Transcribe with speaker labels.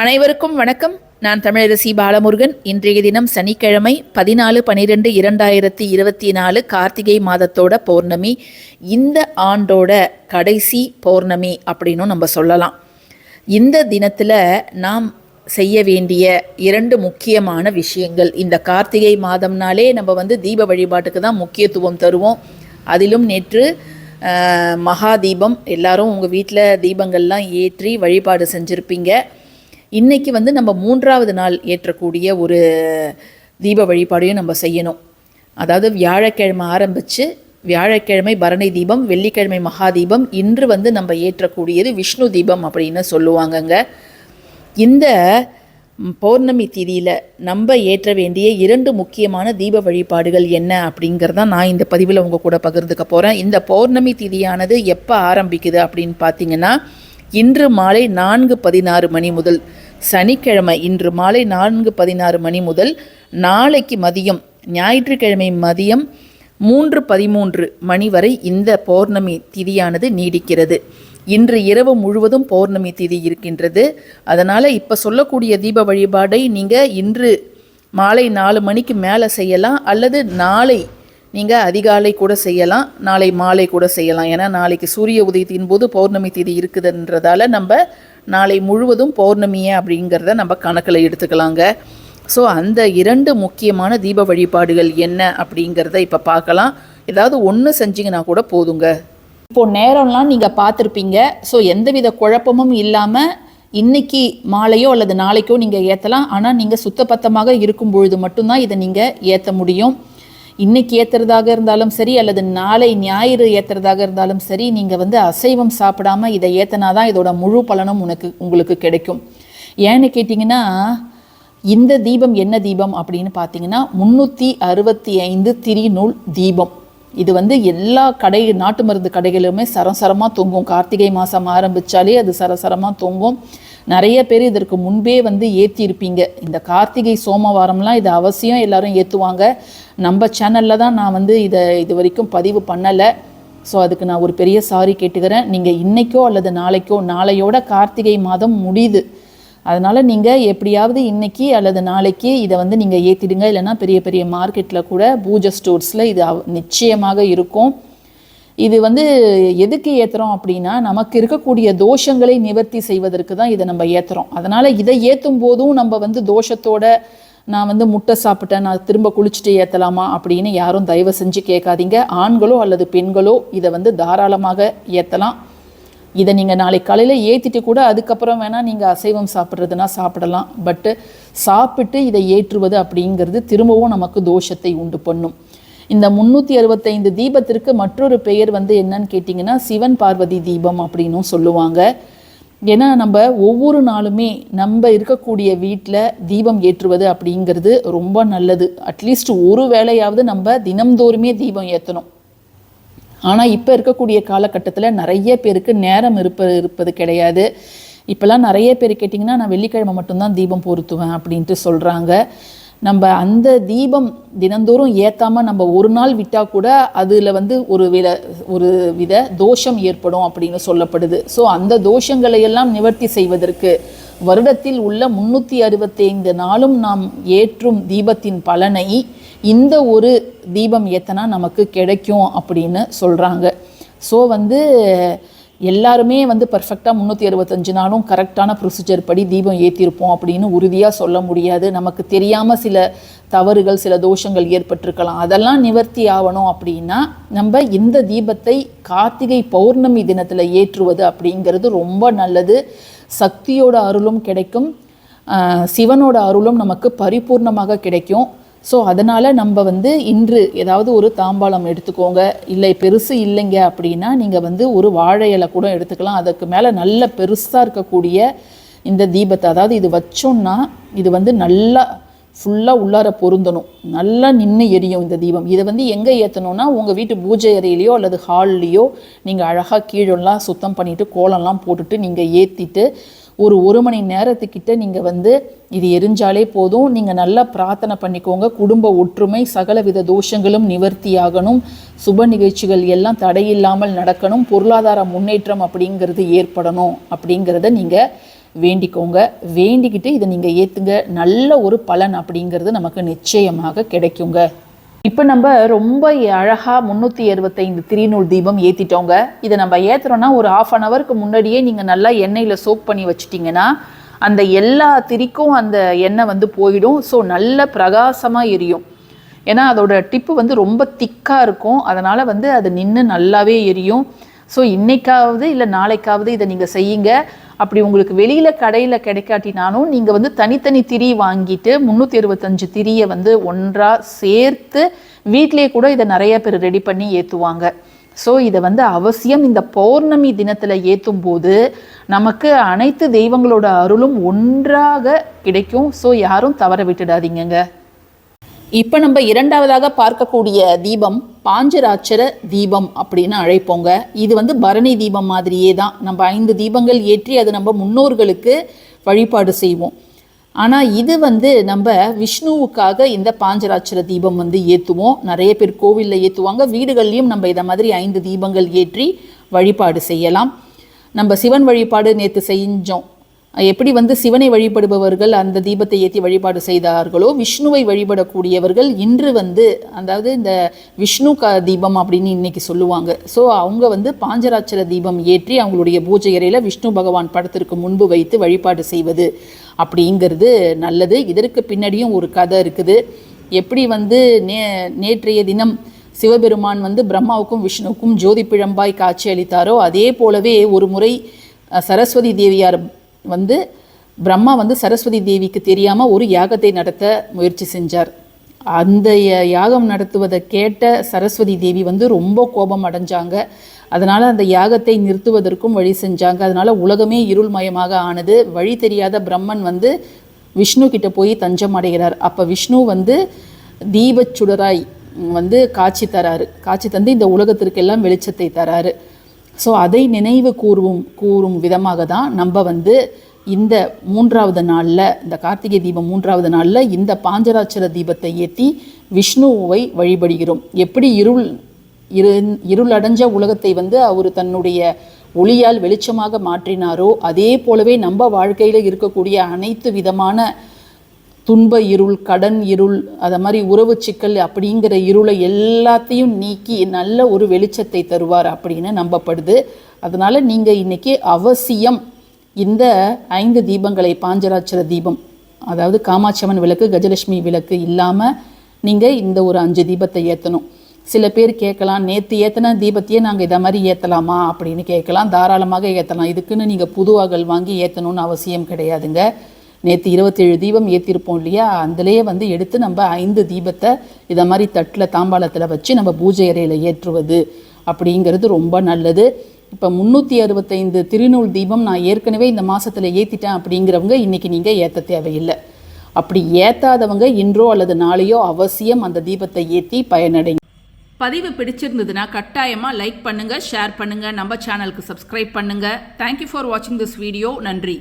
Speaker 1: அனைவருக்கும் வணக்கம். நான் தமிழரசி பாலமுருகன். இன்றைய தினம் சனிக்கிழமை பதினாலு பனிரெண்டு இரண்டாயிரத்தி இருபத்தி நாலு கார்த்திகை மாதத்தோட பௌர்ணமி. இந்த ஆண்டோட கடைசி பௌர்ணமி அப்படின்னும் நம்ம சொல்லலாம். இந்த தினத்தில் நாம் செய்ய வேண்டிய இரண்டு முக்கியமான விஷயங்கள். இந்த கார்த்திகை மாதம்னாலே நம்ம வந்து தீப வழிபாட்டுக்கு தான் முக்கியத்துவம் தருவோம். அதிலும் நேற்று மகா தீபம் எல்லாரும் உங்கள் வீட்டில் தீபங்கள்லாம் ஏற்றி வழிபாடு செஞ்சுருப்பீங்க. இன்றைக்கி வந்து நம்ம மூன்றாவது நாள் ஏற்றக்கூடிய ஒரு தீப வழிபாடையும் நம்ம செய்யணும். அதாவது வியாழக்கிழமை ஆரம்பித்து வியாழக்கிழமை பரணி தீபம் வெள்ளிக்கிழமை மகா தீபம் இன்று வந்து நம்ம ஏற்றக்கூடியது விஷ்ணு தீபம் அப்படின்னு சொல்லுவாங்கங்க. இந்த பௌர்ணமி திதியில் நம்ம ஏற்ற வேண்டிய இரண்டு முக்கியமான தீப வழிபாடுகள் என்ன அப்படிங்கிறத நான் இந்த பதிவில் உங்கள் கூட பகிர்ந்துக்க போகிறேன் இந்த பௌர்ணமி திதியானது எப்போ ஆரம்பிக்குது அப்படின்னு பார்த்தீங்கன்னா இன்று மாலை நான்கு பதினாறு மணி முதல் சனிக்கிழமை இன்று மாலை நான்கு பதினாறு மணி முதல் நாளைக்கு மதியம் ஞாயிற்றுக்கிழமை மதியம் மூன்று பதிமூன்று மணி வரை இந்த பௌர்ணமி திதியானது நீடிக்கிறது. இன்று இரவு முழுவதும் பௌர்ணமி திதி இருக்கின்றது. அதனால் இப்போ சொல்லக்கூடிய தீப வழிபாடை நீங்கள் இன்று மாலை நாலு மணிக்கு மேலே செய்யலாம் அல்லது நாளை நீங்கள் அதிகாலை கூட செய்யலாம் நாளை மாலை கூட செய்யலாம். ஏன்னா நாளைக்கு சூரிய உதயத்தின் போது பௌர்ணமி தேதி இருக்குதுன்றதால நம்ம நாளை முழுவதும் பௌர்ணமியே அப்படிங்கிறத நம்ம கணக்கில் எடுத்துக்கலாங்க. ஸோ அந்த இரண்டு முக்கியமான தீப வழிபாடுகள் என்ன அப்படிங்கிறத இப்போ பார்க்கலாம். ஏதாவது ஒன்று செஞ்சீங்கன்னா கூட போதுங்க. இப்போ நேரம்லாம் நீங்கள் பார்த்துருப்பீங்க. ஸோ எந்தவித குழப்பமும் இல்லாமல் இன்னைக்கு மாலையோ அல்லது நாளைக்கோ நீங்கள் ஏற்றலாம் ஆனால் நீங்கள் சுத்தபத்தமாக இருக்கும் பொழுது மட்டும்தான் இதை நீங்கள் ஏற்ற முடியும். இன்னைக்கு ஏற்றுறதாக இருந்தாலும் சரி அல்லது நாளை ஞாயிறு ஏற்றுறதாக இருந்தாலும் சரி நீங்கள் வந்து அசைவம் சாப்பிடாம இதை ஏற்றினா தான் இதோட முழு பலனும் உனக்கு உங்களுக்கு கிடைக்கும். ஏன்னு கேட்டிங்கன்னா இந்த தீபம் என்ன தீபம் அப்படின்னு பார்த்தீங்கன்னா முந்நூற்றி அறுபத்தி ஐந்து திரிநூல் தீபம். இது வந்து எல்லா கடை நாட்டு மருந்து கடைகளிலுமே சரசரமாக தொங்கும். கார்த்திகை மாதம் ஆரம்பித்தாலே அது சரசரமாக தொங்கும். நிறைய பேர் இதற்கு முன்பே வந்து ஏற்றிருப்பீங்க இந்த கார்த்திகை சோமவாரம்லாம் இது அவசியம் எல்லாரும் ஏற்றுவாங்க நம்ம சேனலில் தான் நான் வந்து இதை இது வரைக்கும் பதிவு பண்ணலை. ஸோ அதுக்கு நான் ஒரு பெரிய சாரி கேட்டுக்கிறேன். நீங்கள் இன்றைக்கோ அல்லது நாளைக்கோ நாளையோட கார்த்திகை மாதம் முடியுது. அதனால் நீங்கள் எப்படியாவது இன்னைக்கு அல்லது நாளைக்கு இதை வந்து நீங்கள் ஏற்றிடுங்க இல்லைன்னா பெரிய பெரிய மார்க்கெட்டில் கூட பூஜை ஸ்டோர்ஸில் இது அவ- நிச்சயமாக இருக்கும். இது வந்து எதுக்கு ஏற்றுறோம் அப்படின்னா நமக்கு இருக்கக்கூடிய தோஷங்களை நிவர்த்தி செய்வதற்கு தான் இதை நம்ம ஏற்றுறோம் அதனால் இதை ஏற்றும் போதும் நம்ம வந்து தோஷத்தோட நான் வந்து முட்டை சாப்பிட்டேன் நான் திரும்ப குளிச்சுட்டு ஏற்றலாமா அப்படின்னு யாரும் தயவு செஞ்சு கேட்காதீங்க. ஆண்களோ அல்லது பெண்களோ இதை வந்து தாராளமாக ஏற்றலாம் இதை நீங்கள் நாளை காலையில் ஏற்றிட்டு கூட அதுக்கப்புறம் வேணால் நீங்கள் அசைவம் சாப்பிட்றதுனா சாப்பிடலாம். பட்டு சாப்பிட்டு இதை ஏற்றுவது அப்படிங்கிறது திரும்பவும் நமக்கு தோஷத்தை உண்டு பண்ணும். இந்த முந்நூற்றி அறுபத்தைந்து தீபத்திற்கு மற்றொரு பெயர் வந்து என்னன்னு கேட்டிங்கன்னா சிவன் பார்வதி தீபம் அப்படின்னும் சொல்லுவாங்க. ஏன்னா நம்ம ஒவ்வொரு நாளுமே நம்ம இருக்கக்கூடிய வீட்டில் தீபம் ஏற்றுவது அப்படிங்கிறது ரொம்ப நல்லது. அட்லீஸ்ட் ஒரு வேளையாவது நம்ம தினம்தோறுமே தீபம் ஏற்றணும் ஆனால் இப்போ இருக்கக்கூடிய காலகட்டத்தில் நிறைய பேருக்கு நேரம் இருப்ப இருப்பது கிடையாது. இப்போல்லாம் நிறைய பேர் கேட்டிங்கன்னா நான் வெள்ளிக்கிழமை மட்டும்தான் தீபம் பொருத்துவேன் அப்படின்ட்டு சொல்கிறாங்க நம்ம அந்த தீபம் தினந்தோறும் ஏற்றாமல் நம்ம ஒரு நாள் விட்டால் கூட அதில் வந்து ஒரு வித ஒரு வித தோஷம் ஏற்படும் அப்படின்னு சொல்லப்படுது. ஸோ அந்த தோஷங்களை எல்லாம் நிவர்த்தி செய்வதற்கு வருடத்தில் உள்ள முன்னூற்றி அறுபத்தைந்து நாளும் நாம் ஏற்றும் தீபத்தின் பலனை இந்த ஒரு தீபம் ஏத்தனா நமக்கு கிடைக்கும் அப்படின்னு சொல்கிறாங்க ஸோ வந்து எல்லாருமே வந்து பர்ஃபெக்டாக முந்நூற்றி அறுபத்தஞ்சு நாளும் கரெக்டான ப்ரொசீஜர் படி தீபம் ஏற்றிருப்போம் அப்படின்னு உறுதியாக சொல்ல முடியாது. நமக்கு தெரியாமல் சில தவறுகள் சில தோஷங்கள் ஏற்பட்டிருக்கலாம். அதெல்லாம் நிவர்த்தி ஆகணும் அப்படின்னா நம்ம இந்த தீபத்தை கார்த்திகை பௌர்ணமி தினத்தில் ஏற்றுவது அப்படிங்கிறது ரொம்ப நல்லது. சக்தியோட அருளும் கிடைக்கும். சிவனோட அருளும் நமக்கு பரிபூர்ணமாக கிடைக்கும். ஸோ அதனால் நம்ம வந்து இன்று ஏதாவது ஒரு தாம்பாளம் எடுத்துக்கோங்க. இல்லை பெருசு இல்லைங்க அப்படின்னா நீங்கள் வந்து ஒரு வாழை இலை கூட எடுத்துக்கலாம். அதுக்கு மேலே நல்ல பெருசாக இருக்கக்கூடிய இந்த தீபத்தை அதாவது இது வச்சோம்னா இது வந்து நல்லா ஃபுல்லாக உள்ளார பொருந்தணும். நல்லா நின்று எரியும் இந்த தீபம். இதை வந்து எங்கே ஏற்றணும்னா உங்கள் வீட்டு பூஜை அறையிலையோ அல்லது ஹால்லையோ நீங்கள் அழகாக கீழெல்லாம் சுத்தம் பண்ணிவிட்டு கோலம்லாம் போட்டுட்டு நீங்கள் ஏற்றிட்டு ஒரு ஒரு மணி நேரத்துக்கிட்ட நீங்கள் வந்து இது எரிஞ்சாலே போதும். நீங்கள் நல்லா பிரார்த்தனை பண்ணிக்கோங்க. குடும்ப ஒற்றுமை சகலவித தோஷங்களும் நிவர்த்தியாகணும். சுப நிகழ்ச்சிகள் எல்லாம் தடையில்லாமல் நடக்கணும். பொருளாதார முன்னேற்றம் அப்படிங்கிறது ஏற்படணும் அப்படிங்கிறத நீங்கள் வேண்டிக்கோங்க. வேண்டிக்கிட்டு இதை நீங்கள் ஏற்றுங்க நல்ல ஒரு பலன் அப்படிங்கிறது நமக்கு நிச்சயமாக கிடைக்குங்க. இப்போ நம்ம ரொம்ப அழகாக முந்நூற்றி அறுபத்தைந்து திரிநூல் தீபம் ஏற்றிட்டோங்க இதை நம்ம ஏற்றுறோன்னா ஒரு ஆஃப் அன் ஹவருக்கு முன்னாடியே நீங்கள் நல்லா எண்ணெயில் சோப் பண்ணி வச்சிட்டிங்கன்னா அந்த எல்லா திரிக்கும் அந்த எண்ணெய் வந்து போயிடும். ஸோ நல்ல பிரகாசமாக எரியும். ஏன்னா அதோட டிப்பு வந்து ரொம்ப திக்காக இருக்கும். அதனால் வந்து அது நின்று நல்லாவே எரியும். ஸோ இன்னைக்காவது இல்லை நாளைக்காவது இதை நீங்கள் செய்யுங்க. அப்படி உங்களுக்கு வெளியில் கடையில் கிடைக்காட்டினாலும் நீங்கள் வந்து தனித்தனி திரி வாங்கிட்டு முந்நூற்றி இருபத்தஞ்சு திரியை வந்து ஒன்றாக சேர்த்து வீட்டிலே கூட இதை நிறைய பேர் ரெடி பண்ணி ஏற்றுவாங்க ஸோ இதை வந்து அவசியம் இந்த பௌர்ணமி தினத்தில் ஏற்றும் போது நமக்கு அனைத்து தெய்வங்களோட அருளும் ஒன்றாக கிடைக்கும். ஸோ யாரும் தவற விட்டுடாதீங்கங்க. இப்போ நம்ம இரண்டாவதாக பார்க்கக்கூடிய தீபம் பாஞ்சராட்சர தீபம் அப்படின்னு அழைப்போங்க. இது வந்து பரணி தீபம் மாதிரியே தான். நம்ம ஐந்து தீபங்கள் ஏற்றி அது நம்ம முன்னோர்களுக்கு வழிபாடு செய்வோம். ஆனால் இது வந்து நம்ம விஷ்ணுவுக்காக இந்த பாஞ்சராட்சர தீபம் வந்து ஏற்றுவோம் நிறைய பேர் கோவிலில் ஏற்றுவாங்க வீடுகள்லையும் நம்ம இதை மாதிரி ஐந்து தீபங்கள் ஏற்றி வழிபாடு செய்யலாம். நம்ம சிவன் வழிபாடு நேற்று செஞ்சோம். எப்படி வந்து சிவனை வழிபடுபவர்கள் அந்த தீபத்தை ஏற்றி வழிபாடு செய்தார்களோ விஷ்ணுவை வழிபடக்கூடியவர்கள் இன்று வந்து அதாவது இந்த விஷ்ணு க தீபம் அப்படின்னு இன்னைக்கு சொல்லுவாங்க. ஸோ அவங்க வந்து பாஞ்சராட்சர தீபம் ஏற்றி அவங்களுடைய பூஜை அறையில் விஷ்ணு பகவான் படத்திற்கு முன்பு வைத்து வழிபாடு செய்வது அப்படிங்கிறது நல்லது. இதற்கு பின்னாடியும் ஒரு கதை இருக்குது. எப்படி வந்து நே நேற்றைய தினம் சிவபெருமான் வந்து பிரம்மாவுக்கும் விஷ்ணுவுக்கும் ஜோதி பிழம்பாய் காட்சி அளித்தாரோ அதே போலவே ஒரு முறை சரஸ்வதி தேவியார் வந்து பிரம்மா வந்து சரஸ்வதி தேவிக்கு தெரியாமல் ஒரு யாகத்தை நடத்த முயற்சி செஞ்சார். அந்த யாகம் நடத்துவதை கேட்ட சரஸ்வதி தேவி வந்து ரொம்ப கோபம் அடைஞ்சாங்க. அதனால் அந்த யாகத்தை நிறுத்துவதற்கும் வழி செஞ்சாங்க. அதனால் உலகமே இருள்மயமாக ஆனது. வழி தெரியாத பிரம்மன் வந்து விஷ்ணு கிட்ட போய் தஞ்சம் அடைகிறார். அப்போ விஷ்ணு வந்து தீபச் சுடராய் வந்து காட்சி தராரு. காட்சி தந்து இந்த உலகத்திற்கெல்லாம் வெளிச்சத்தை தராரு. ஸோ அதை நினைவு கூறுவும் கூறும் விதமாக தான் நம்ம வந்து இந்த மூன்றாவது நாளில் இந்த கார்த்திகை தீபம் மூன்றாவது நாளில் இந்த பாஞ்சராட்சர தீபத்தை ஏற்றி விஷ்ணுவை வழிபடுகிறோம். எப்படி இருள் இரு இருளடைஞ்ச உலகத்தை வந்து அவர் தன்னுடைய ஒளியால் வெளிச்சமாக மாற்றினாரோ அதே போலவே நம்ம வாழ்க்கையில் இருக்கக்கூடிய அனைத்து விதமான துன்ப இருள் கடன் இருள் அதை மாதிரி உறவு சிக்கல் அப்படிங்கிற இருளை எல்லாத்தையும் நீக்கி நல்ல ஒரு வெளிச்சத்தை தருவார் அப்படின்னு நம்பப்படுது. அதனால் நீங்கள் இன்னைக்கு அவசியம் இந்த ஐந்து தீபங்களை பாஞ்சராட்சர தீபம் அதாவது காமாட்சியம்மன் விளக்கு கஜலட்சுமி விளக்கு இல்லாமல் நீங்கள் இந்த ஒரு அஞ்சு தீபத்தை ஏற்றணும் சில பேர் கேட்கலாம் நேற்று ஏற்றின தீபத்தையே நாங்கள் இதை மாதிரி ஏற்றலாமா அப்படின்னு கேட்கலாம். தாராளமாக ஏற்றலாம் இதுக்குன்னு நீங்கள் புது அகல் வாங்கி ஏற்றணும்னு அவசியம் கிடையாதுங்க. நேற்று இருபத்தேழு தீபம் ஏற்றிருப்போம் இல்லையா? அதிலேயே வந்து எடுத்து நம்ம ஐந்து தீபத்தை இதை மாதிரி தட்டில் தாம்பாளத்தில் வச்சு நம்ம பூஜை அறையில் ஏற்றுவது அப்படிங்கிறது ரொம்ப நல்லது. இப்போ முந்நூற்றி அறுபத்தைந்து திருநூல் தீபம் நான் ஏற்கனவே இந்த மாதத்தில் ஏற்றிட்டேன் அப்படிங்கிறவங்க இன்றைக்கி நீங்கள் ஏற்ற தேவையில்லை. அப்படி ஏற்றாதவங்க இன்றோ அல்லது நாளையோ அவசியம் அந்த தீபத்தை ஏற்றி பயனடைங்க. பதிவு பிடிச்சிருந்ததுன்னா கட்டாயமாக லைக் பண்ணுங்கள் ஷேர் பண்ணுங்கள் நம்ம சேனலுக்கு சப்ஸ்கிரைப் பண்ணுங்கள் தேங்க்யூ ஃபார் வாட்சிங் திஸ் வீடியோ நன்றி.